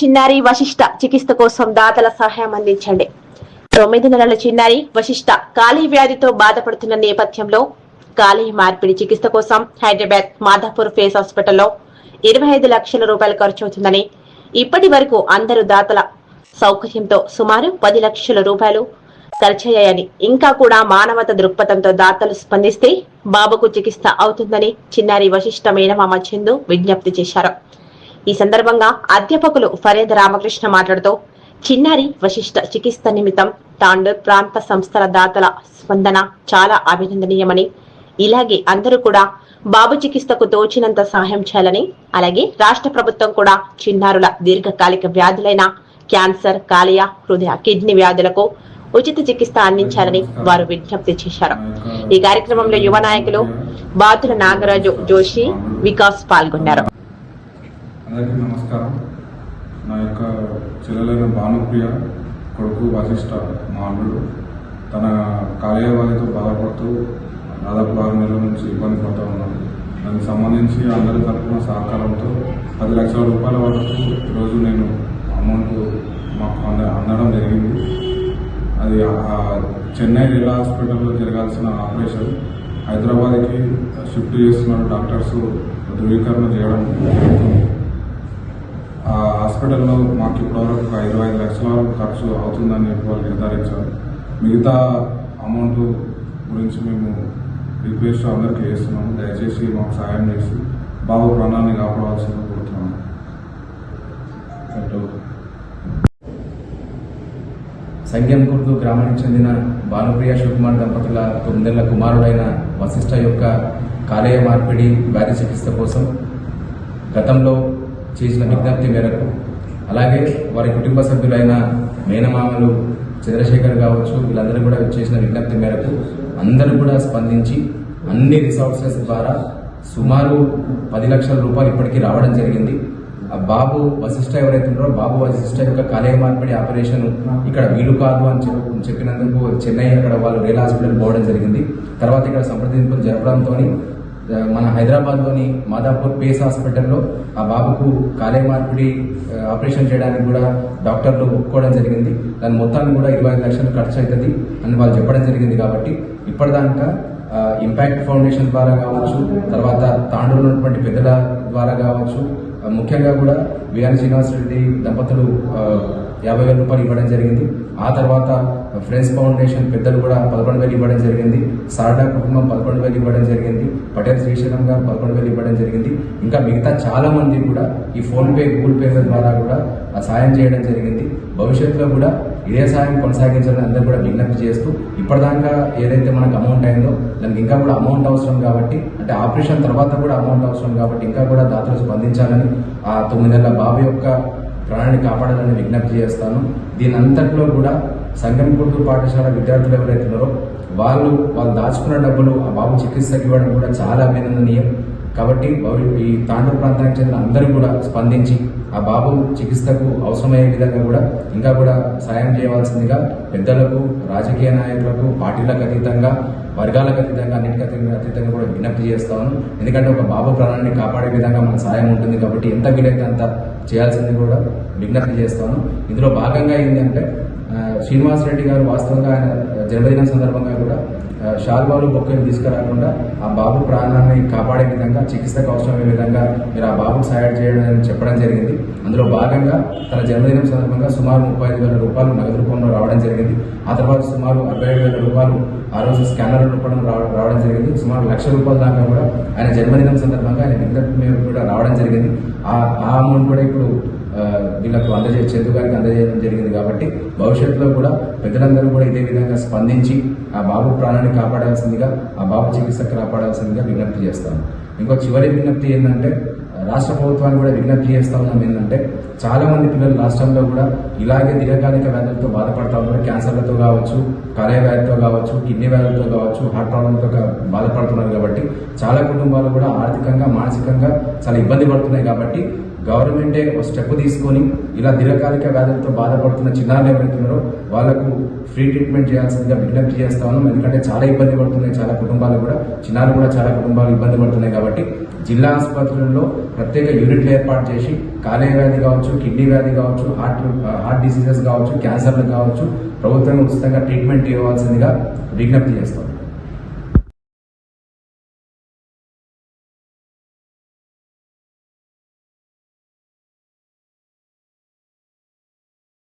చిన్నారి వశిష్ట చికిత్స కోసం దాతల సహాయం అందించండి. తొమ్మిది నెలల చిన్నారి వశిష్ట కాళీ వ్యాధితో బాధపడుతున్న నేపథ్యంలో కాళీ మార్పిడి చికిత్స కోసం హైదరాబాద్ మాధాపూర్ ఫేస్ హాస్పిటల్లో ఇరవై ఐదు లక్షల రూపాయలు ఖర్చవుతుందని ఇప్పటి వరకు అందరూ దాతల సౌకర్యంతో సుమారు పది లక్షల రూపాయలు ఖర్చయ్యాయని ఇంకా కూడా మానవత దృక్పథంతో దాతలు స్పందిస్తే బాబుకు చికిత్స అవుతుందని చిన్నారి వశిష్ట మేనమామ చందు విజ్ఞప్తి చేశారు. ఈ సందర్భంగా అధ్యాపకులు ఫరేద్ రామకృష్ణ మాట్లాడుతూ చిన్నారి వశిష్ట చికిత్స నిమిత్తం తాండూర్ ప్రాంత సంస్థల దాతల స్పందన చాలా అభినందనీయమని ఇలాగే అందరూ కూడా బాబు చికిత్సకు తోచినంత సహాయం చేయాలని అలాగే రాష్ట్ర ప్రభుత్వం కూడా చిన్నారుల దీర్ఘకాలిక వ్యాధులైన క్యాన్సర్ కాలియ హృదయ కిడ్నీ వ్యాధులకు ఉచిత చికిత్స అందించాలని వారు విజ్ఞప్తి చేశారు. ఈ కార్యక్రమంలో యువ నాయకులు బాతుల నాగరాజు జోషి వికాస్ పాల్గొన్నారు. అందరికీ నమస్కారం. నా యొక్క చెల్లెలైన భానుప్రియ కొడుకు వశిష్ట మా అల్లుడు తన కార్యవాహితో బాధపడుతూ దాదాపు ఆరు నెలల నుంచి ఇబ్బంది పడుతూ ఉన్నాడు. దానికి సంబంధించి అందరి తరఫున సహకారంతో పది లక్షల రూపాయల వరకు ఈరోజు నేను అమౌంట్ మాకు అంద అందడం జరిగింది. అది చెన్నై జిల్లా హాస్పిటల్లో జరగాల్సిన ఆపరేషన్. హైదరాబాద్కి షిఫ్ట్ చేస్తున్నారు డాక్టర్స్ ధృవీకరణ చేయడం హాస్పిటల్లో మాకు ఇప్పటివరకు ఒక ఇరవై ఐదు లక్షల వరకు ఖర్చు అవుతుందని చెప్పి వాళ్ళు నిర్ధారించారు. మిగతా అమౌంట్ గురించి మేము రిక్వెస్ట్ అందరికీ చేస్తున్నాము. దయచేసి మాకు సహాయం చేసి బాబు ప్రాణాన్ని కాపాడవలసింది కోరుతున్నాము. సంగంకుర్దు గ్రామానికి చెందిన భానుప్రియ శివకుమార్ దంపతుల తొమ్మిదేళ్ళ కుమారుడైన వశిష్ఠ యొక్క కాలేయ మార్పిడి వ్యాధి చికిత్స కోసం గతంలో చేసిన విజ్ఞప్తి మేరకు అలాగే వారి కుటుంబ సభ్యులైన మేనమామలు చంద్రశేఖర్ కావచ్చు వీళ్ళందరూ కూడా చేసిన విజ్ఞప్తి మేరకు అందరూ కూడా స్పందించి అన్ని రిసోర్సెస్ ద్వారా సుమారు పది లక్షల రూపాయలు ఇప్పటికీ రావడం జరిగింది. ఆ బాబు వశిష్ఠ ఎవరైతే ఉన్నారో బాబు వశిష్ఠ యొక్క కాలేయ మార్పిడి ఆపరేషన్ ఇక్కడ వీలు కాదు అని చెప్పినందుకు చెన్నై అక్కడ వాళ్ళు రేల్ హాస్పిటల్ పోవడం జరిగింది. తర్వాత ఇక్కడ సంప్రదింపులు జరపడంతో మన హైదరాబాద్లోని మాదాపూర్ పేస్ హాస్పిటల్లో ఆ బాబుకు కాలే మార్పిడి ఆపరేషన్ చేయడానికి కూడా డాక్టర్లు ఒప్పుకోవడం జరిగింది. దాని మొత్తాన్ని కూడా ఇరవై లక్షలు ఖర్చు అవుతుంది అని వాళ్ళు చెప్పడం జరిగింది కాబట్టి ఇప్పటిదాకా ఇంపాక్ట్ ఫౌండేషన్ ద్వారా కావచ్చు తర్వాత తాండూరు ఉన్నటువంటి పెద్దల ద్వారా కావచ్చు ముఖ్యంగా కూడా విఆర్ శ్రీనివాస్ రెడ్డి దంపతులు యాభై వేల రూపాయలు ఇవ్వడం జరిగింది. ఆ తర్వాత ఫ్రెండ్స్ ఫౌండేషన్ పెద్దలు కూడా పదకొండు వేలు ఇవ్వడం జరిగింది. సారడా కుటుంబం పదకొండు వేలు ఇవ్వడం జరిగింది. పటేల్ శ్రీశైలం గారు పదకొండు వేలు ఇవ్వడం జరిగింది. ఇంకా మిగతా చాలా మంది కూడా ఈ ఫోన్ పే గూగుల్ పే ద్వారా కూడా సాయం చేయడం జరిగింది. భవిష్యత్తులో కూడా ఇదే సాయం కొనసాగించాలని అందరూ కూడా విజ్ఞప్తి చేస్తూ ఇప్పటిదాకా ఏదైతే మనకు అమౌంట్ అయిందో దానికి ఇంకా కూడా అమౌంట్ అవసరం కాబట్టి అంటే ఆపరేషన్ తర్వాత కూడా అమౌంట్ అవసరం కాబట్టి ఇంకా కూడా దాతలు స్పందించాలని ఆ తొమ్మిది నెలల బాబు యొక్క ప్రాణాన్ని కాపాడాలని విజ్ఞప్తి చేస్తాను. దీని అంతట్లో కూడా సంగం కుర్దు పాఠశాల విద్యార్థులు ఎవరైతే ఉన్నారో వాళ్ళు వాళ్ళు దాచుకున్న డబ్బులు ఆ బాబు చికిత్సకి ఇవ్వడం కూడా చాలా అభినందనీయం. కాబట్టి ఈ తాండూరు ప్రాంతానికి చెందిన అందరూ కూడా స్పందించి ఆ బాబు చికిత్సకు అవసరమయ్యే విధంగా కూడా ఇంకా కూడా సాయం చేయవలసిందిగా పెద్దలకు రాజకీయ నాయకులకు పార్టీలకు అతీతంగా వర్గాలకు అతీతంగా అన్నిటికీ అతీతంగా కూడా విజ్ఞప్తి చేస్తాను ఎందుకంటే ఒక బాబు ప్రాణాన్ని కాపాడే విధంగా మన సాయం ఉంటుంది కాబట్టి ఎంత వీలైతే అంత చేయాల్సింది కూడా విజ్ఞప్తి చేస్తాను ఇందులో భాగంగా ఏంటంటే శ్రీనివాస్ రెడ్డి గారు వాస్తవంగా ఆయన జన్మదినం సందర్భంగా కూడా షాల్బాబు బొక్కని తీసుకురాకుండా ఆ బాబు ప్రాణాన్ని కాపాడే విధంగా చికిత్సకు అవసరమయ్యే విధంగా మీరు ఆ బాబుకు సహాయం చేయడం చెప్పడం జరిగింది. అందులో భాగంగా తన జన్మదినం సందర్భంగా సుమారు ముప్పై ఐదు వేల రూపాయలు నగదు రూపంలో రావడం జరిగింది. ఆ తర్వాత సుమారు అరవై ఐదు వేల రూపాయలు ఆ రోజు స్కానర్ రూపంలో రావడం జరిగింది. సుమారు లక్ష రూపాయల దాకా కూడా ఆయన జన్మదినం సందర్భంగా ఆయన విజ్ఞప్తి కూడా రావడం జరిగింది. ఆ ఆ అమౌంట్ కూడా ఇప్పుడు వీళ్ళకు అందజే చంద్రుగారికి అందజేయడం జరిగింది కాబట్టి భవిష్యత్తులో కూడా పెద్దలందరూ కూడా ఇదే విధంగా స్పందించి ఆ బాబు ప్రాణాన్ని కాపాడాల్సిందిగా ఆ బాబు చికిత్స కాపాడాల్సిందిగా విజ్ఞప్తి చేస్తాను. ఇంకో చివరి విజ్ఞప్తి ఏంటంటే రాష్ట్ర ప్రభుత్వాన్ని కూడా విజ్ఞప్తి చేస్తా ఉన్నాం ఏంటంటే చాలా మంది పిల్లలు రాష్ట్రంలో కూడా ఇలాగే దీర్ఘకాలిక వ్యాధులతో బాధపడతా ఉన్నారు. క్యాన్సర్లతో కావచ్చు కాలేయ వ్యాధితో కావచ్చు కిడ్నీ వ్యాధులతో కావచ్చు హార్ట్ ప్రాబ్లంతో బాధపడుతున్నారు కాబట్టి చాలా కుటుంబాలు కూడా ఆర్థికంగా మానసికంగా చాలా ఇబ్బంది పడుతున్నాయి కాబట్టి గవర్నమెంటే ఒక స్టెప్ తీసుకొని ఇలా దీర్ఘకాలిక వ్యాధులతో బాధపడుతున్న చిన్నారులు ఎవరైతున్నారో వాళ్ళకు ఫ్రీ ట్రీట్మెంట్ చేయాల్సిందిగా విజ్ఞప్తి చేస్తా ఉన్నాం. ఎందుకంటే చాలా ఇబ్బంది పడుతున్నాయి చాలా కుటుంబాలు కూడా. చిన్నారులు కూడా చాలా కుటుంబాలు ఇబ్బంది పడుతున్నాయి కాబట్టి జిల్లా ఆసుపత్రుల్లో ప్రత్యేక యూనిట్లు ఏర్పాటు చేసి కాలేయ వ్యాధి కావచ్చు కిడ్నీ వ్యాధి కావచ్చు హార్ట్ హార్ట్ డిసీజెస్ కావచ్చు క్యాన్సర్లు కావచ్చు ప్రభుత్వం ఉచితంగా ట్రీట్మెంట్ ఇవ్వాల్సిందిగా విజ్ఞప్తి చేస్తాం